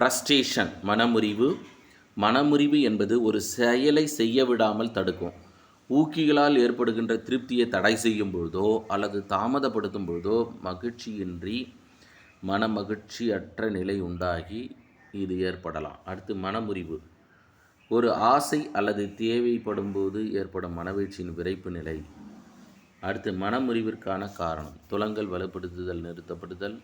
Frustration மனமுறிவு. மனமுறிவு என்பது ஒரு செயலை செய்ய விடாமல் தடுக்கும். ஊக்கிகளால் ஏற்படுகின்ற திருப்தியை தடை செய்யும் பொழுதோ அல்லது தாமதப்படுத்தும் பொழுதோ மகிழ்ச்சியின்றி மன மகிழ்ச்சியற்ற நிலை உண்டாகி இது ஏற்படலாம். அடுத்து மனமுறிவு. ஒரு ஆசை அல்லது தேவைப்படும் போது ஏற்படும் மனவீழ்ச்சியின் விரைப்பு நிலை. அடுத்து மனமுறிவிற்கான காரணம். துலங்கல் வலுப்படுத்துதல் நிறுத்தப்படுதல்.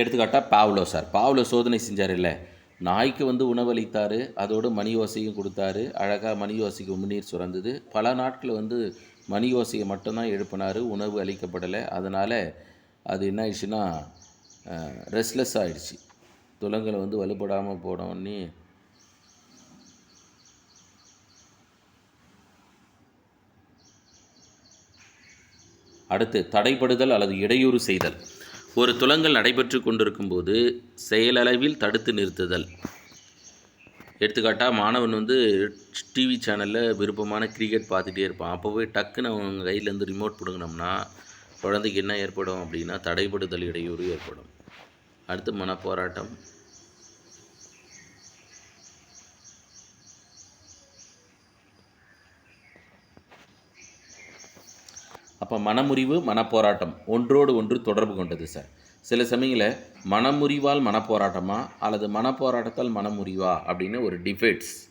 எடுத்துக்காட்டால் பாவ்லோ சார். பாவ்லோ சோதனை செஞ்சார் இல்லை நாய்க்கு வந்து உணவளித்தார். அதோடு மணி ஓசையும் கொடுத்தாரு. அழகாக மணி ஓசைக்கு உமிழ்நீர் சுரந்தது. பல நாட்கள் வந்து மணி ஓசையை மட்டும்தான் எழுப்பினார். உணவு அளிக்கப்படலை. அதனால் அது என்ன ஆயிடுச்சுன்னா ரெஸ்ட்லெஸ் ஆகிடுச்சு துலங்களை வந்து வலுப்படாமல் போனோடனே அடுத்து தடைப்படுதல் அல்லது இடையூறு செய்தல். ஒரு துலங்கல் நடைபெற்று கொண்டிருக்கும்போது செயலளவில் தடுத்து நிறுத்துதல். எடுத்துக்காட்டாக மாணவன் வந்து டிவி சேனலில் விருப்பமான கிரிக்கெட் பார்த்துட்டே இருப்பான். அப்போவே டக்குன்னு அவங்க கையிலேருந்து ரிமோட் பிடுங்கினோம்னா குழந்தைக்கு என்ன ஏற்படும் அப்படின்னா தடைப்படுதல் இடையூறு ஏற்படும். அடுத்து மனப்போராட்டம். அப்போ மனமுறிவு மனப்போராட்டம் ஒன்றோடு ஒன்று தொடர்பு கொண்டது சார். சில சமயங்களில் மனமுறிவால் மனப்போராட்டமா அல்லது மனப்போராட்டத்தால் மனமுறிவா அப்படின்னு ஒரு டிபேட்ஸ்